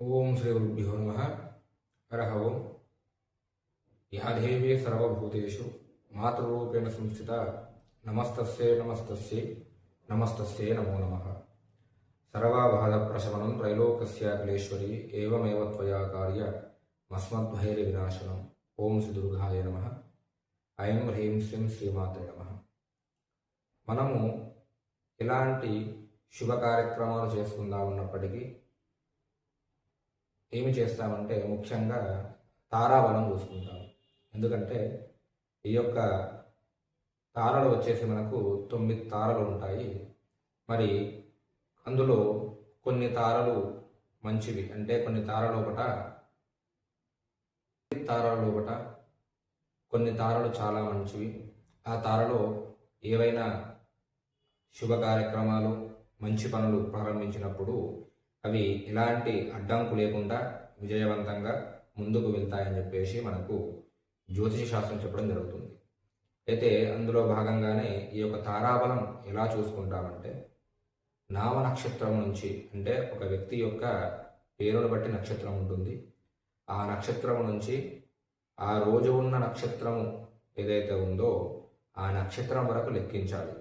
ఓం శ్రీ గురుభ్యో నమ హరహ ఓం యాదేవే సర్వభూతేషు మాతృరూపేణ సంస్థిత నమస్తస్యే నమస్తస్యే నమస్తస్యే నమో నమ సర్వాబాధ ప్రశమనం త్రైలోకస్య అఖిలేశ్వరి ఏవమేవ త్వయా కార్య మస్మద్భైరి వినాశనం ఓం శ్రీ దుర్గాయ నమ ఐం హ్రీం శ్రీం శ్రీమాత్రే నమ మనము ఇలాంటి శుభ కార్యక్రమాలు చేసుకుందాం ఉన్నప్పటికీ ఏమి చేస్తామంటే ముఖ్యంగా తారాబలం చూసుకుంటాం ఎందుకంటే ఈ యొక్క తారలు వచ్చేసి మనకు తొమ్మిది తారలు ఉంటాయి. మరి అందులో కొన్ని తారలు మంచివి. అంటే కొన్ని తారలు ఒకట తారలు ఒకట కొన్ని తారలు చాలా మంచివి. ఆ తారలో ఏవైనా శుభ కార్యక్రమాలు మంచి పనులు ప్రారంభించినప్పుడు అవి ఎలాంటి అడ్డంకు లేకుండా విజయవంతంగా ముందుకు వెళ్తాయని చెప్పేసి మనకు జ్యోతిష శాస్త్రం చెప్పడం జరుగుతుంది. అయితే అందులో భాగంగానే ఈ యొక్క తారాబలం ఎలా చూసుకుంటామంటే నామ నక్షత్రం నుంచి అంటే ఒక వ్యక్తి యొక్క పేరును బట్టి నక్షత్రం ఉంటుంది. ఆ నక్షత్రం నుంచి ఆ రోజు ఉన్న నక్షత్రం ఏదైతే ఉందో ఆ నక్షత్రం వరకు లెక్కించాలి.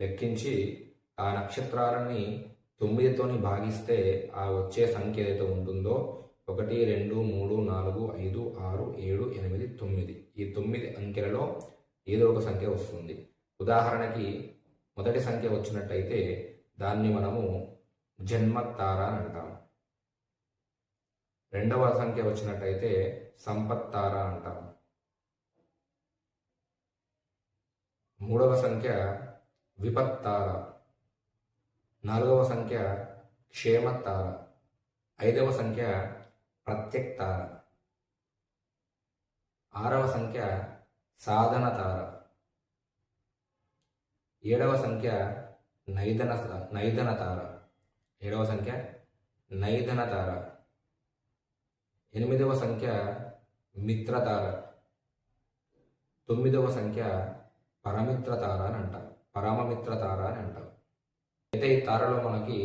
లెక్కించి ఆ నక్షత్రాలని తొమ్మిదితోని భాగిస్తే ఆ వచ్చే సంఖ్య ఏదైతే ఉంటుందో ఒకటి రెండు మూడు నాలుగు ఐదు ఆరు ఏడు ఎనిమిది తొమ్మిది. ఈ తొమ్మిది అంకెలలో ఏదో ఒక సంఖ్య వస్తుంది. ఉదాహరణకి మొదటి సంఖ్య వచ్చినట్టయితే దాన్ని మనము జన్మత్తార అని అంటాం. రెండవ సంఖ్య వచ్చినట్టయితే సంపత్తార అంటాం. మూడవ సంఖ్య విపత్తార. నాలుగవ సంఖ్య క్షేమతార ఐదవ సంఖ్య ప్రత్యక్తార ఆరవ సంఖ్య సాధన తార ఏడవ సంఖ్య నైదన నైదనతార ఏడవ సంఖ్య నైదనతార ఎనిమిదవ సంఖ్య మిత్రతార తొమ్మిదవ సంఖ్య పరమిత్రతార అని అంటారు పరమమిత్రతార అని అంటారు అయితే ఈ తారలో మనకి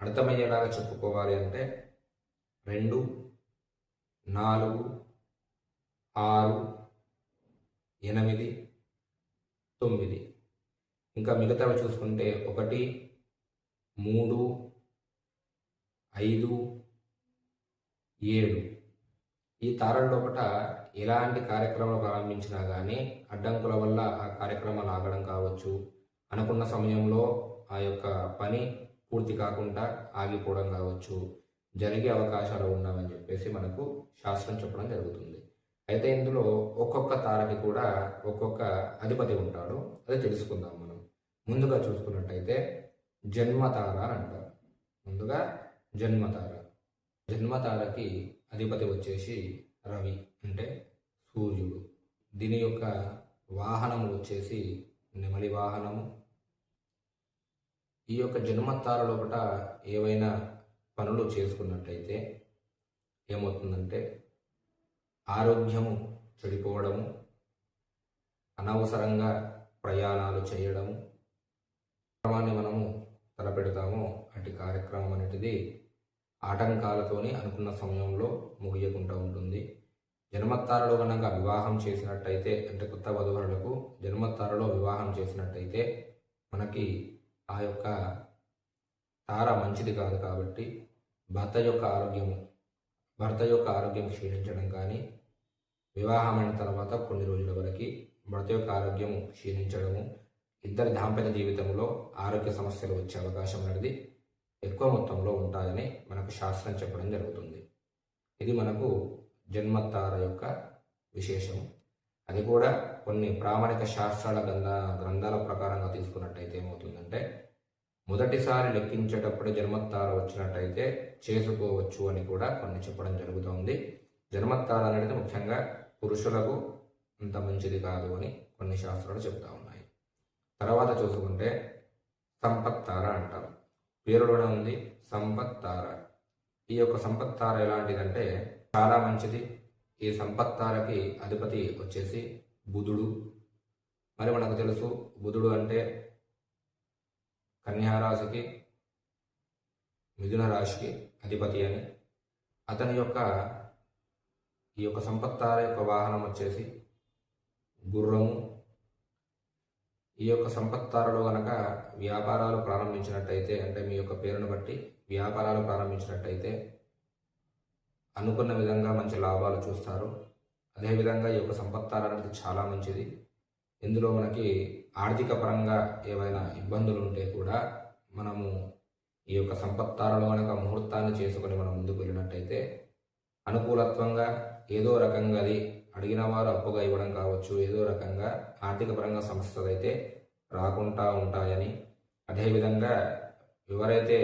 అర్థమయ్యేలాగా చెప్పుకోవాలి అంటే రెండు నాలుగు ఆరు ఎనిమిది తొమ్మిది. ఇంకా మిగతావి చూసుకుంటే ఒకటి మూడు ఐదు ఏడు. ఈ తారల లోపల ఎలాంటి కార్యక్రమాలు ప్రారంభించినా కానీ అడ్డంకుల వల్ల ఆ కార్యక్రమాలు ఆగడం కావచ్చు. అనుకున్న సమయంలో ఆ యొక్క పని పూర్తి కాకుండా ఆగిపోవడం కావచ్చు జరిగే అవకాశాలు ఉన్నామని చెప్పేసి మనకు శాస్త్రం చెప్పడం జరుగుతుంది. అయితే ఇందులో ఒక్కొక్క తారకి కూడా ఒక్కొక్క అధిపతి ఉంటాడు అది తెలుసుకుందాం మనం. ముందుగా చూసుకున్నట్టయితే జన్మతార అని అంటారు. ముందుగా జన్మతార. జన్మతారకి అధిపతి వచ్చేసి రవి అంటే సూర్యుడు. దీని యొక్క వాహనము వచ్చేసి నెమలి వాహనము. ఈ యొక్క జన్మత్తార లోపల ఏవైనా పనులు చేసుకున్నట్టయితే ఏమవుతుందంటే ఆరోగ్యము చెడిపోవడము అనవసరంగా ప్రయాణాలు చేయడము క్రమాన్ని మనము తలపెడతామో అటు కార్యక్రమం అనేటిది ఆటంకాలతోని అనుకున్న సమయంలో ముగియకుండా ఉంటుంది. జన్మత్తారలో గనక వివాహం చేసినట్టయితే అంటే కొత్త వధువరులకు జన్మత్తారలో వివాహం చేసినట్టయితే మనకి ఆ యొక్క తార మంచిది కాదు కాబట్టి భర్త యొక్క ఆరోగ్యము భర్త యొక్క ఆరోగ్యం క్షీణించడం కానీ వివాహమైన తర్వాత కొన్ని రోజుల వరకు భర్త యొక్క ఆరోగ్యం క్షీణించడము ఇద్దరి దాంపత్య జీవితంలో ఆరోగ్య సమస్యలు వచ్చే అవకాశం అనేది ఎక్కువ మొత్తంలో ఉంటాయని మనకు శాస్త్రం చెప్పడం జరుగుతుంది. ఇది మనకు జన్మతార యొక్క విశేషం. అది కూడా కొన్ని ప్రామాణిక శాస్త్రాల గ్రంథ గ్రంథాల ప్రకారంగా తీసుకున్నట్టయితే ఏమవుతుందంటే మొదటిసారి లెక్కించేటప్పుడు జన్మత్తార వచ్చినట్టయితే చేసుకోవచ్చు అని కూడా కొన్ని చెప్పడం జరుగుతుంది. జన్మత్తార అనేది ముఖ్యంగా పురుషులకు అంత మంచిది కాదు అని కొన్ని శాస్త్రాలు చెప్తా ఉన్నాయి. తర్వాత చూసుకుంటే సంపత్తార అంటారు. పేరులోనే ఉంది సంపత్తార. ఈ యొక్క సంపత్తార ఎలాంటిదంటే చాలా మంచిది. ఈ సంపత్తారకి అధిపతి వచ్చేసి బుధుడు. మరి మనకు తెలుసు బుధుడు అంటే కన్యారాశికి మిథున రాశికి అధిపతి అని. అతని యొక్క ఈ యొక్క సంపత్తార యొక్క వాహనం వచ్చేసి గుర్రము. ఈ యొక్క సంపత్తారలో గనక వ్యాపారాలు ప్రారంభించినట్టయితే అంటే మీ యొక్క పేరును బట్టి వ్యాపారాలు ప్రారంభించినట్టయితే అనుకున్న విధంగా మంచి లాభాలు చూస్తారు. అదేవిధంగా ఈ యొక్క సంపత్తారానికి అనేది చాలా మంచిది. ఇందులో మనకి ఆర్థిక పరంగా ఏవైనా ఇబ్బందులు ఉంటే కూడా మనము ఈ యొక్క సంపత్తారలో కనుక ముహూర్తాన్ని చేసుకొని మనం ముందుకు వెళ్ళినట్టయితే అనుకూలత్వంగా ఏదో రకంగా అది అడిగిన వారు అప్పుగా ఇవ్వడం కావచ్చు. ఏదో రకంగా ఆర్థిక పరంగా సమస్యలు అయితే రాకుండా ఉంటాయని అదేవిధంగా ఎవరైతే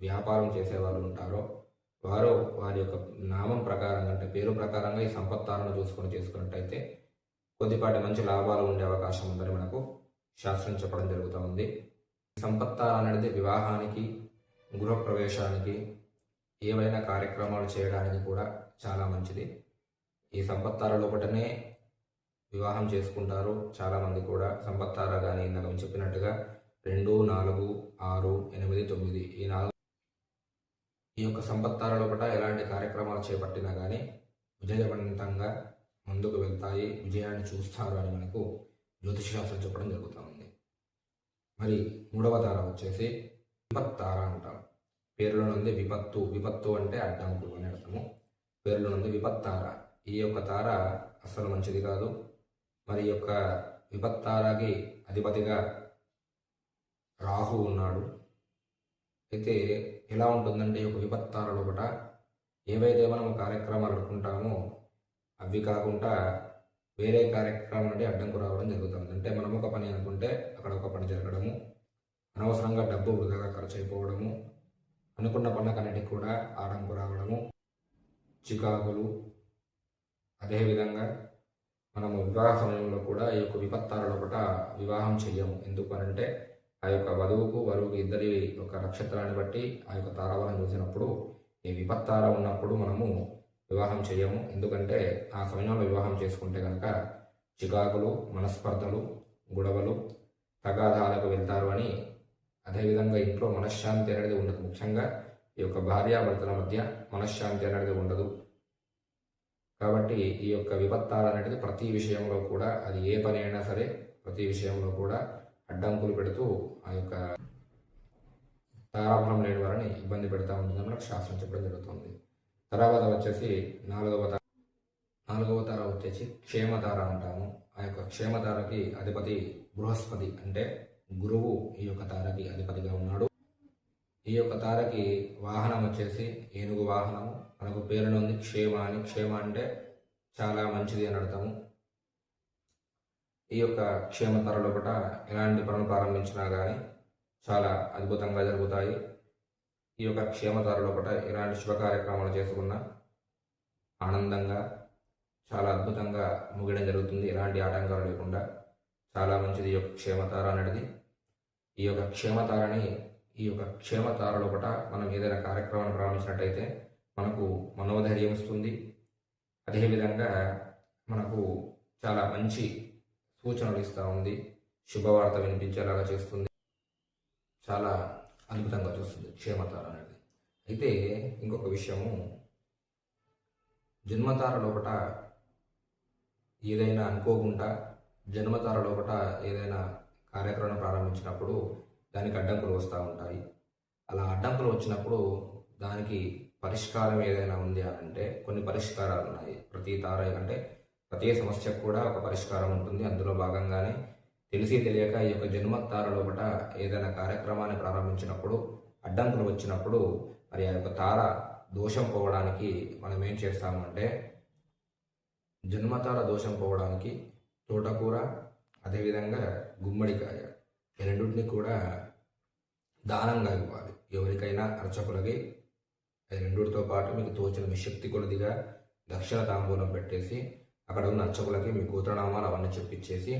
వ్యాపారం చేసేవాళ్ళు ఉంటారో వారు వారి యొక్క నామం ప్రకారంగా అంటే పేరు ప్రకారంగా ఈ సంపత్తాలను చూసుకొని చేసుకున్నట్టయితే కొద్దిపాటి మంచి లాభాలు ఉండే అవకాశం ఉందని మనకు శాస్త్రం చెప్పడం జరుగుతూ ఉంది. సంపత్తార అనేది వివాహానికి గృహప్రవేశానికి ఏవైనా కార్యక్రమాలు చేయడానికి కూడా చాలా మంచిది. ఈ సంపత్తార లోపటనే వివాహం చేసుకుంటారు. చాలామంది కూడా సంపత్తార కానీ ఇందాక చెప్పినట్టుగా రెండు నాలుగు ఆరు ఎనిమిది తొమ్మిది ఈ నాలుగు ఈ యొక్క సంపత్తార లోపల ఎలాంటి కార్యక్రమాలు చేపట్టినా కానీ విజయవంతంగా ముందుకు వెళ్తాయి విజయాన్ని చూస్తారు అని మనకు జ్యోతిషశాస్త్రం చెప్పడం జరుగుతూ ఉంది. మరి మూడవ తార వచ్చేసి విపత్తార అంటాం. పేరులో నుండి విపత్తు విపత్తు అంటే అడ్డంకులు అని అర్థము. పేరులో నుండి విపత్తార. ఈ యొక్క తార అసలు మంచిది కాదు. మరి ఈ యొక్క విపత్తారాకి అధిపతిగా రాహు ఉన్నాడు. అయితే ఎలా ఉంటుందంటే ఈ యొక్క విపత్తార ఏవైతే మనం కార్యక్రమాలు అనుకుంటామో అవి కాకుండా వేరే కార్యక్రమం నుండి అడ్డంకు రావడం జరుగుతుంది. అంటే మనం ఒక పని అనుకుంటే అక్కడ ఒక పని జరగడము అనవసరంగా డబ్బు వృధాగా ఖర్చు అయిపోవడము అనుకున్న పనులకన్నిటికి కూడా ఆడంకు రావడము చికాకులు. అదేవిధంగా మనము వివాహ సమయంలో కూడా ఈ యొక్క విపత్తార లోపల వివాహం చెయ్యము. ఎందుకు అనంటే ఆ యొక్క వధువుకు వరువుకు ఇద్దరి యొక్క నక్షత్రాన్ని బట్టి ఆ యొక్క తారాబలం చూసినప్పుడు ఈ విపత్తార ఉన్నప్పుడు మనము వివాహం చేయము. ఎందుకంటే ఆ సమయంలో వివాహం చేసుకుంటే కనుక చికాకులు మనస్పర్ధలు గొడవలు తగాదాలకు వెళ్తారు అని అదేవిధంగా ఇంట్లో మనశ్శాంతి అనేది ఉండదు. ముఖ్యంగా ఈ యొక్క భార్యాభర్తల మధ్య మనశ్శాంతి అనేది ఉండదు. కాబట్టి ఈ యొక్క విపత్తాలు అనేది ప్రతి విషయంలో కూడా అది ఏ పని అయినా సరే ప్రతి విషయంలో కూడా అడ్డంకులు పెడుతూ ఆ యొక్క తారాఫలం లేని వారిని ఇబ్బంది పెడతా ఉంటుందని మనకు శాస్త్రం చెప్పడం జరుగుతుంది. తర్వాత వచ్చేసి నాలుగవ తార నాలుగవ తార వచ్చేసి క్షేమతార అంటాము. ఆ యొక్క క్షేమతారకి అధిపతి బృహస్పతి అంటే గురువు ఈ యొక్క తారకి అధిపతిగా ఉన్నాడు. ఈ యొక్క తారకి వాహనం వచ్చేసి ఏనుగు వాహనము. మనకు పేరునుంది ఉంది క్షేమ అని. క్షేమ అంటే చాలా మంచిది అని అర్థము. ఈ యొక్క క్షేమతార కూడా ఎలాంటి పనులు ప్రారంభించినా కానీ చాలా అద్భుతంగా జరుగుతాయి. ఈ యొక్క క్షేమతార కూడా ఎలాంటి శుభ కార్యక్రమాలు చేసుకున్నా ఆనందంగా చాలా అద్భుతంగా ముగియడం జరుగుతుంది. ఎలాంటి ఆటంకాలు లేకుండా చాలా మంచిది ఈ యొక్క క్షేమతార అనేది. ఈ యొక్క క్షేమతారని ఈ యొక్క క్షేమతారలో కూడా మనం ఏదైనా కార్యక్రమాన్ని ప్రారంభించినట్టయితే మనకు మనోధైర్యం వస్తుంది. అదేవిధంగా మనకు చాలా మంచి సూచనలు ఇస్తూ ఉంది. శుభవార్త వినిపించేలాగా చేస్తుంది. చాలా అద్భుతంగా చూస్తుంది క్షేమతార అనేది. అయితే ఇంకొక విషయము. జన్మతార లోపట ఏదైనా అనుకోకుండా జన్మతార లోపట ఏదైనా కార్యక్రమం ప్రారంభించినప్పుడు దానికి అడ్డంకులు వస్తూ ఉంటాయి. అలా అడ్డంకులు వచ్చినప్పుడు దానికి పరిష్కారం ఏదైనా ఉంది అని అంటే కొన్ని పరిష్కారాలు ఉన్నాయి. ప్రతి తార అంటే ప్రతి సమస్యకు కూడా ఒక పరిష్కారం ఉంటుంది. అందులో భాగంగానే తెలిసి తెలియక ఈ యొక్క జన్మతార లోపల ఏదైనా కార్యక్రమాన్ని ప్రారంభించినప్పుడు అడ్డంకులు వచ్చినప్పుడు మరి ఆ యొక్క తార దోషం పోవడానికి మనం ఏం చేస్తామంటే జన్మతార దోషం పోవడానికి తోటకూర అదేవిధంగా గుమ్మడికాయ ఈ రెండింటిని కూడా దానంగా ఇవ్వాలి. ఎవరికైనా అర్చకులకి ఈ రెండుతో పాటు మీకు తోచిన మీ శక్తి కొలదిగా దక్షిణ తాంబూలం పెట్టేసి అక్కడ ఉన్న అర్చకులకి మీ కూతురునామాలు అవన్నీ చెప్పించేసి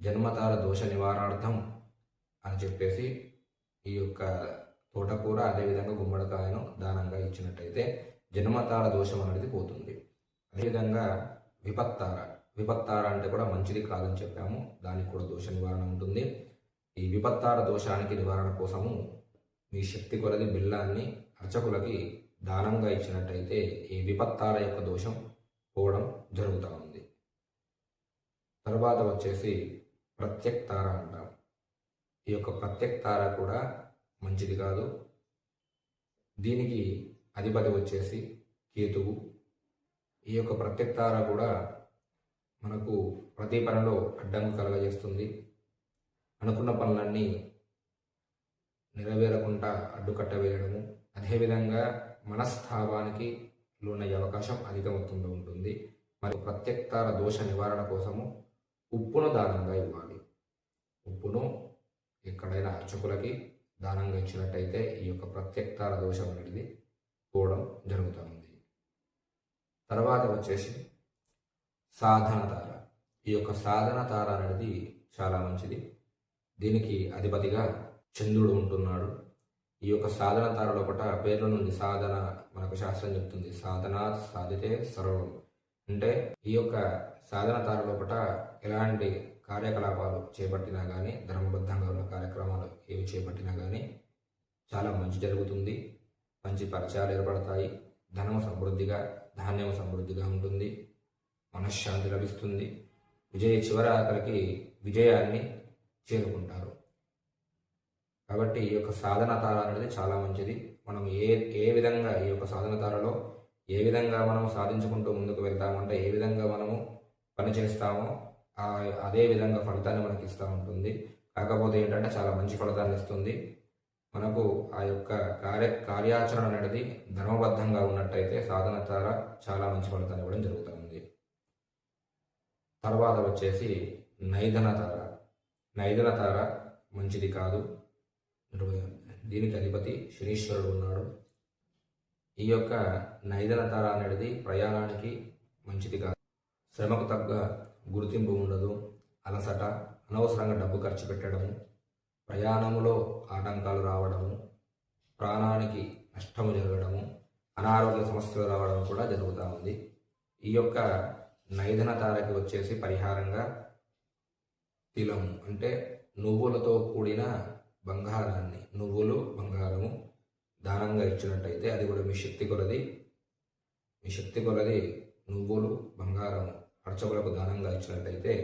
జన్మతార దోష నివారణార్థం అని చెప్పేసి ఈ యొక్క తోటకూర అదేవిధంగా గుమ్మడికాయను దానంగా ఇచ్చినట్టయితే జన్మతార దోషం అనేది పోతుంది. అదేవిధంగా విపత్తార విపత్తార అంటే కూడా మంచిది కాదని చెప్పాము. దానికి కూడా దోష నివారణ ఉంటుంది. ఈ విపత్తార దోషానికి నివారణ కోసము మీ శక్తి కొలది బిల్లాన్ని అర్చకులకి దానంగా ఇచ్చినట్టయితే ఈ విపత్తార యొక్క దోషం పోవడం జరుగుతూ ఉంది. తర్వాత వచ్చేసి ప్రత్యక్తార అంటాం. ఈ యొక్క ప్రత్యక్తార కూడా మంచిది కాదు. దీనికి అధిపతి వచ్చేసి కేతువు. ఈ యొక్క ప్రత్యక్తార కూడా మనకు ప్రతి పనిలో అడ్డంకు కలగజేస్తుంది. అనుకున్న పనులన్నీ నెరవేరకుండా అడ్డుకట్ట వేయడము. అదేవిధంగా మనస్తాపానికి లోనయ్యే అవకాశం అధిక మొత్తంలో ఉంటుంది. మరి ప్రత్యక్తార దోష నివారణ కోసము ఉప్పును దానంగా ఇవ్వాలి. ఉప్పును ఎక్కడైనా అర్చకులకి దానంగా ఇచ్చినట్టయితే ఈ యొక్క ప్రత్యక్తార దోషం అనేది పోవడం జరుగుతుంది. తర్వాత వచ్చేసి సాధన తార. ఈ యొక్క సాధన తార అనేది చాలా మంచిది. దీనికి అధిపతిగా చంద్రుడు ఉంటున్నాడు. ఈ యొక్క సాధన తార లోపల పేర్ల నుండి సాధన మనకు శాస్త్రం చెప్తుంది. సాధన సాధితే సర్వం. అంటే ఈ యొక్క సాధన తార లోపల ఎలాంటి కార్యకలాపాలు చేపట్టినా కానీ ధర్మబద్ధంగా ఉన్న కార్యక్రమాలు ఏవి చేపట్టినా కానీ చాలా మంచి జరుగుతుంది. మంచి పరిచయాలు ఏర్పడతాయి. ధనము సమృద్ధిగా ధాన్యం సమృద్ధిగా ఉంటుంది. మనశ్శాంతి లభిస్తుంది. విజయ చివరి ఆఖరికి విజయాన్ని చేరుకుంటారు. కాబట్టి ఈ యొక్క సాధన తార అనేది చాలా మంచిది. మనం ఏ ఏ విధంగా ఈ యొక్క సాధన తారలో ఏ విధంగా మనము సాధించుకుంటూ ముందుకు వెళ్తామంటే ఏ విధంగా మనము పని చేస్తామో అదే విధంగా ఫలితాన్ని మనకి ఇస్తూ ఉంటుంది. కాకపోతే ఏంటంటే చాలా మంచి ఫలితాన్ని ఇస్తుంది. మనకు ఆ యొక్క కార్య కార్యాచరణ అనేది ధర్మబద్ధంగా ఉన్నట్టయితే సాధన తార చాలా మంచి ఫలితాన్ని ఇవ్వడం జరుగుతుంది తర్వాత వచ్చేసి నైదన తార. నైదన తార మంచిది కాదు. దీనికి అధిపతి శనీశ్వరుడు ఉన్నాడు. ఈ యొక్క నైదన తార అనేది ప్రయాణానికి మంచిది కాదు. శ్రమకు తగ్గ గుర్తింపు ఉండదు అలసట అనవసరంగా డబ్బు ఖర్చు పెట్టడము ప్రయాణములో ఆటంకాలు రావడము ప్రాణానికి నష్టము జరగడము అనారోగ్య సమస్యలు రావడం కూడా జరుగుతూ ఉంది. ఈ యొక్క నైదన తారకి వచ్చేసి పరిహారంగా తిలము అంటే నువ్వులతో కూడిన బంగారాన్ని నువ్వులు బంగారము దానంగా ఇచ్చినట్టయితే అది కూడా మీ శక్తి కొలది. మీ శక్తి కొలది నువ్వులు బంగారం అర్చకులకు దానంగా ఇచ్చినట్టయితే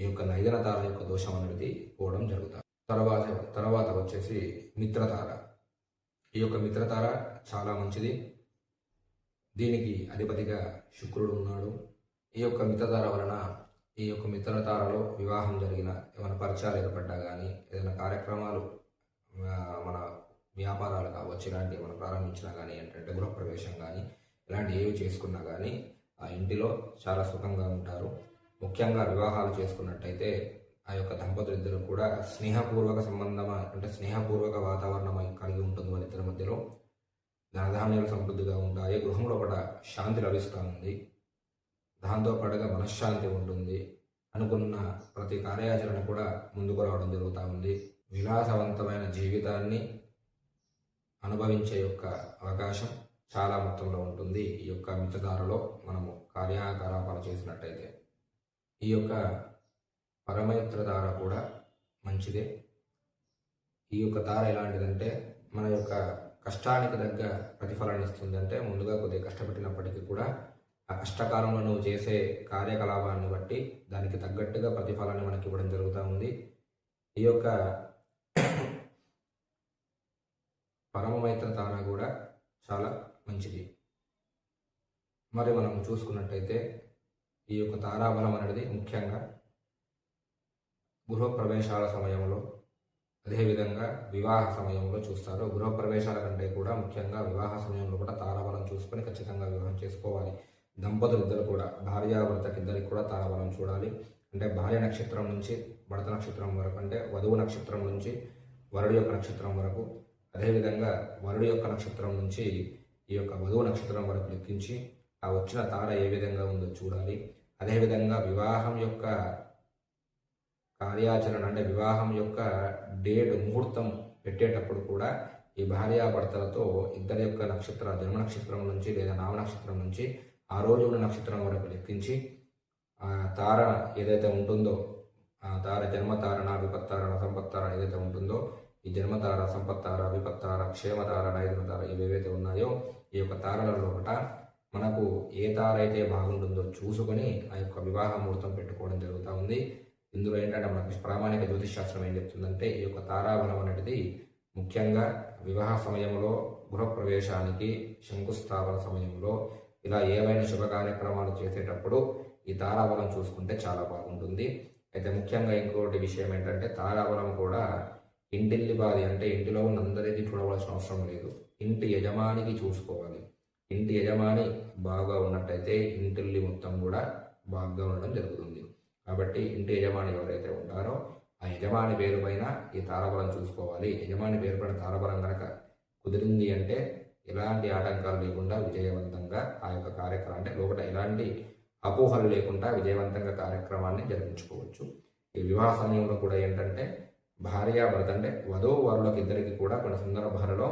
ఈ యొక్క నైదన తార యొక్క దోషం అనేది పోవడం జరుగుతుంది. తర్వాత తర్వాత వచ్చేసి మిత్రతార. ఈ యొక్క మిత్రతార చాలా మంచిది. దీనికి అధిపతిగా శుక్రుడు ఉన్నాడు. ఈ యొక్క మిత్రతార వలన ఈ యొక్క మిత్రతారలో వివాహం జరిగిన ఏమైనా పరిచయాలు ఏర్పడ్డా కానీ ఏదైనా కార్యక్రమాలు మన వ్యాపారాలు కావచ్చు ఇలాంటివి మనం ప్రారంభించినా కానీ ఏంటంటే గృహప్రవేశం కానీ ఇలాంటి ఏవి చేసుకున్నా కానీ ఆ ఇంటిలో చాలా సుఖంగా ఉంటారు. ముఖ్యంగా వివాహాలు చేసుకున్నట్టయితే ఆ యొక్క దంపతులు ఇద్దరు కూడా స్నేహపూర్వక సంబంధమా అంటే స్నేహపూర్వక వాతావరణం కలిగి ఉంటుంది వాళ్ళిద్దరి మధ్యలో. ధనధాన్యాలు సమృద్ధిగా ఉంటాయి గృహంలో కూడా శాంతి లభిస్తూ ఉంది. దాంతో పాటుగా మనశ్శాంతి ఉంటుంది. అనుకున్న ప్రతి కార్యాచరణ కూడా ముందుకు రావడం జరుగుతూ ఉంది. విలాసవంతమైన జీవితాన్ని అనుభవించే యొక్క అవకాశం చాలా మొత్తంలో ఉంటుంది. ఈ యొక్క మిత్రధారలో మనము కార్యకలాపాలు చేసినట్టయితే ఈ యొక్క పరమైత్ర ధార కూడా మంచిదే. ఈ యొక్క ధార ఎలాంటిదంటే మన యొక్క కష్టానికి తగ్గ ప్రతిఫలాన్ని ఇస్తుంది. అంటే ముందుగా కొద్దిగా కష్టపెట్టినప్పటికీ కూడా ఆ కష్టకాలంలో నువ్వు చేసే కార్యకలాపాన్ని బట్టి దానికి తగ్గట్టుగా ప్రతిఫలాన్ని మనకి ఇవ్వడం జరుగుతూ ఉంది. ఈ యొక్క పరమమైత్ర తార కూడా చాలా మంచిది. మరి మనం చూసుకున్నట్టయితే ఈ యొక్క తారాబలం అనేది ముఖ్యంగా గృహప్రవేశాల సమయంలో అదేవిధంగా వివాహ సమయంలో చూస్తారు. గృహప్రవేశాల కంటే కూడా ముఖ్యంగా వివాహ సమయంలో కూడా తారాబలం చూసుకొని ఖచ్చితంగా వివాహం చేసుకోవాలి. దంపతులు ఇద్దరు కూడా భార్యాభర్తకిద్దరికి కూడా తారాబలం చూడాలి. అంటే భార్య నక్షత్రం నుంచి భర్త నక్షత్రం వరకు అంటే వధువు నక్షత్రం నుంచి వరుడు యొక్క నక్షత్రం వరకు అదేవిధంగా వరుడు యొక్క నక్షత్రం నుంచి ఈ యొక్క వధువు నక్షత్రం వరకు లెక్కించి ఆ వచ్చిన తార ఏ విధంగా ఉందో చూడాలి. అదేవిధంగా వివాహం యొక్క కార్యాచరణ అంటే వివాహం యొక్క డేట్ ముహూర్తం పెట్టేటప్పుడు కూడా ఈ భార్యాభర్తలతో ఇద్దరి యొక్క నక్షత్ర జన్మ నక్షత్రం నుంచి లేదా నామ నక్షత్రం నుంచి ఆ రోజు ఉన్న నక్షత్రం వరకు లెక్కించి ఆ తార ఏదైతే ఉంటుందో ఆ తార జన్మ తారణ విపత్తారణ విపత్తార ఏదైతే ఉంటుందో ఈ జన్మతార సంపత్తార విపత్తార క్షేమతార నైదన తార ఏవైతే ఉన్నాయో ఈ యొక్క తారలలో ఒకట మనకు ఏ తార అయితే బాగుంటుందో చూసుకొని ఆ యొక్క వివాహ ముహూర్తం పెట్టుకోవడం జరుగుతూ ఉంది. ఇందులో ఏంటంటే మనకి ప్రామాణిక జ్యోతిష్ శాస్త్రం ఏం చెప్తుందంటే ఈ యొక్క తారాబలం అనేది ముఖ్యంగా వివాహ సమయంలో గృహప్రవేశానికి శంకుస్థాపన సమయంలో ఇలా ఏవైనా శుభ కార్యక్రమాలు చేసేటప్పుడు ఈ తారాబలం చూసుకుంటే చాలా బాగుంటుంది. అయితే ముఖ్యంగా ఇంకోటి విషయం ఏంటంటే తారాబలం కూడా ఇంటిల్లి బాధి అంటే ఇంటిలో ఉన్న అందరికీ చూడవలసిన అవసరం లేదు. ఇంటి యజమానికి చూసుకోవాలి. ఇంటి యజమాని బాగా ఉన్నట్టయితే ఇంటిల్లి మొత్తం కూడా బాగా ఉండడం జరుగుతుంది. కాబట్టి ఇంటి యజమాని ఎవరైతే ఉంటారో ఆ యజమాని పేరు పైన ఈ తారాబలం చూసుకోవాలి. యజమాని పేరు పైన తారాబలం కనుక కుదిరింది అంటే ఎలాంటి ఆటంకాలు లేకుండా విజయవంతంగా ఆ యొక్క కార్యక్రమం అంటే లోపల ఎలాంటి అపోహలు లేకుండా విజయవంతంగా కార్యక్రమాన్ని జరిపించుకోవచ్చు. ఈ వివాహ సమయంలో కూడా ఏంటంటే భార్యాభర్త అంటే వధూ వరులకు ఇద్దరికి కూడా కొన్ని సందర్భాలలో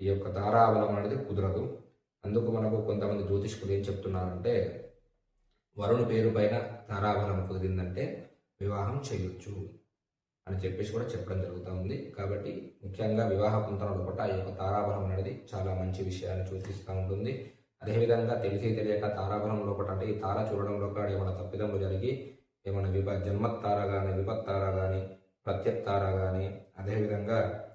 ఈ యొక్క తారాబలం అనేది కుదరదు. అందుకు మనకు కొంతమంది జ్యోతిష్కులు ఏం చెప్తున్నారంటే వరుణ్ పేరు పైన తారాబలం కుదిరిందంటే వివాహం చేయొచ్చు అని చెప్పేసి కూడా చెప్పడం జరుగుతూ ఉంది. కాబట్టి ముఖ్యంగా వివాహ కుంతన లోపల ఈ యొక్క తారాబలం అనేది చాలా మంచి విషయాన్ని సూచిస్తూ ఉంటుంది. అదేవిధంగా తెలిసి తెలియక తారాబలం లోపల అంటే ఈ తార చూడడం లోపల ఏమైనా తప్పిదములు జరిగి ఏమైనా విభ జన్మత్తార కానీ విపత్తార కానీ ప్రత్యక్ తార కానీ అదేవిధంగా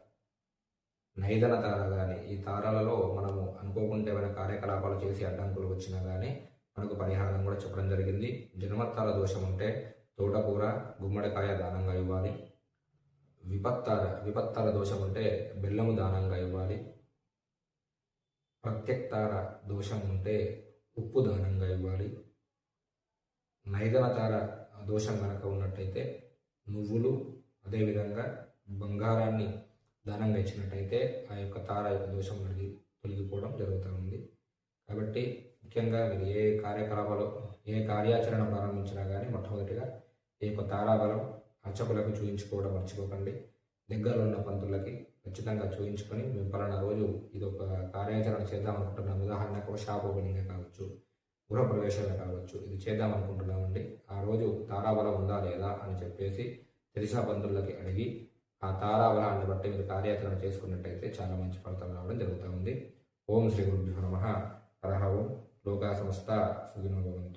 నైదన తార కానీ ఈ తారాలలో మనము అనుకోకుండా ఏమైనా కార్యకలాపాలు చేసి అడ్డంకులు వచ్చినా కానీ మనకు పరిహారం కూడా చెప్పడం జరిగింది. జన్మత్తార దోషం ఉంటే తోటకూర గుమ్మడికాయ దానంగా ఇవ్వాలి. విపత్తార విపత్తార దోషం ఉంటే బెల్లము దానంగా ఇవ్వాలి. ప్రత్యక్తార దోషం ఉంటే ఉప్పు దానంగా ఇవ్వాలి. నైదన తార దోషం కనుక ఉన్నట్టయితే నువ్వులు అదేవిధంగా బంగారాన్ని దానంగా ఇచ్చినట్టయితే ఆ యొక్క తార యొక్క దోషం అనేది తొలగిపోవడం జరుగుతూ ఉంది. కాబట్టి ముఖ్యంగా మీరు ఏ కార్యకలాపాలు ఏ కార్యాచరణ ప్రారంభించినా కానీ మొట్టమొదటిగా ఈ యొక్క తారాబలం అర్చకులకు చూయించుకోవడం మర్చిపోకండి. దగ్గరలో ఉన్న పంతులకి ఖచ్చితంగా చూయించుకొని మేము పలానా రోజు ఇది ఒక కార్యాచరణ చేద్దాం అనుకుంటున్నాం. ఉదాహరణకు ఒక షాప్ ఓపెనింగ్ కావచ్చు గృహప్రవేశమే కావచ్చు ఇది చేద్దాం అనుకుంటున్నామండి. ఆ రోజు తారాబలం ఉందా లేదా అని చెప్పేసి తెలిసిన బంధువులకి అడిగి ఆ తారాబలాన్ని బట్టి మీరు కార్యాచరణ చేసుకున్నట్టయితే చాలా మంచి ఫలితం రావడం జరుగుతూ ఉంది. ఓం శ్రీ గురుభ్యో నమ. హర ఓం. లోకా సంస్థ సుఖినో